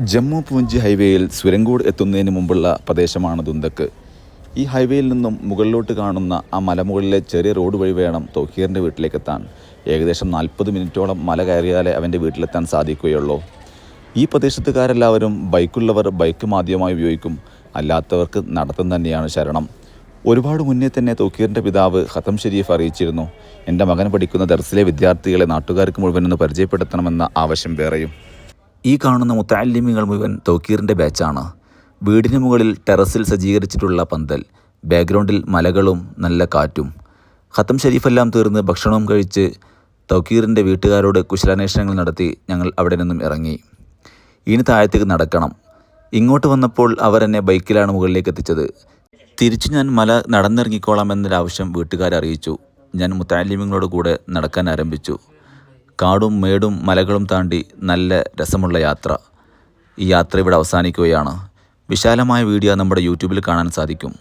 ജമ്മു പൂഞ്ച് ഹൈവേയിൽ സുരങ്കോട് എത്തുന്നതിന് മുമ്പുള്ള പ്രദേശമാണ് ദുന്തക്ക്. ഈ ഹൈവേയിൽ നിന്നും മുകളിലോട്ട് കാണുന്ന ആ മലമുകളിലെ ചെറിയ റോഡ് വഴി വേണം തോക്കീറിന്റെ വീട്ടിലേക്കെത്താൻ. ഏകദേശം നാൽപ്പത് മിനിറ്റോളം മല കയറിയാലേ അവന്റെ വീട്ടിലെത്താൻ സാധിക്കുകയുള്ളൂ. ഈ പ്രദേശത്തുകാരെല്ലാവരും ബൈക്കുള്ളവർ ബൈക്ക് മാധ്യമമായി ഉപയോഗിക്കും. അല്ലാത്തവർക്ക് നടത്തം തന്നെയാണ് ശരണം. ഒരുപാട് മുന്നേ തന്നെ തോക്കീറിന്റെ പിതാവ് ഖത്തം ഷെരീഫ് അറിയിച്ചിരുന്നു. എന്റെ മകൻ പഠിക്കുന്ന ദർസിലെ വിദ്യാർത്ഥികളെ നാട്ടുകാർക്ക് മുഴുവനൊന്ന് പരിചയപ്പെടുത്തണമെന്ന ആവശ്യം വേറെയും. ഈ കാണുന്ന മുത്താലിമികൾ മുഴുവൻ തോക്കീറിന്റെ ബാച്ചാണ്. വീടിന് മുകളിൽ ടെറസിൽ സജ്ജീകരിച്ചിട്ടുള്ള പന്തൽ ബാക്ക്ഗ്രൗണ്ടിൽ മലകളും നല്ല കാറ്റും. ഖത്തം ഷരീഫെല്ലാം തീർന്ന് ഭക്ഷണവും കഴിച്ച് തൗക്കീറിന്റെ വീട്ടുകാരോട് കുശലാന്വേഷണങ്ങൾ നടത്തി ഞങ്ങൾ അവിടെ നിന്നും ഇറങ്ങി. ഇനി താഴത്തേക്ക് നടക്കണം. ഇങ്ങോട്ട് വന്നപ്പോൾ അവർ എന്നെ ബൈക്കിലാണ് മുകളിലേക്ക് എത്തിച്ചത്. തിരിച്ചു ഞാൻ മല നടന്നിറങ്ങിക്കോളാം എന്നൊരാവശ്യം വീട്ടുകാരെ അറിയിച്ചു. ഞാൻ മുത്താലിമിങ്ങളോട് കൂടെ നടക്കാൻ ആരംഭിച്ചു. കാടും മേടും മലകളും താണ്ടി നല്ല രസമുള്ള യാത്ര. ഈ യാത്ര ഇവിടെ അവസാനിക്കുകയാണ്. വിശാലമായ വീഡിയോ നമ്മുടെ യൂട്യൂബിൽ കാണാൻ സാധിക്കും.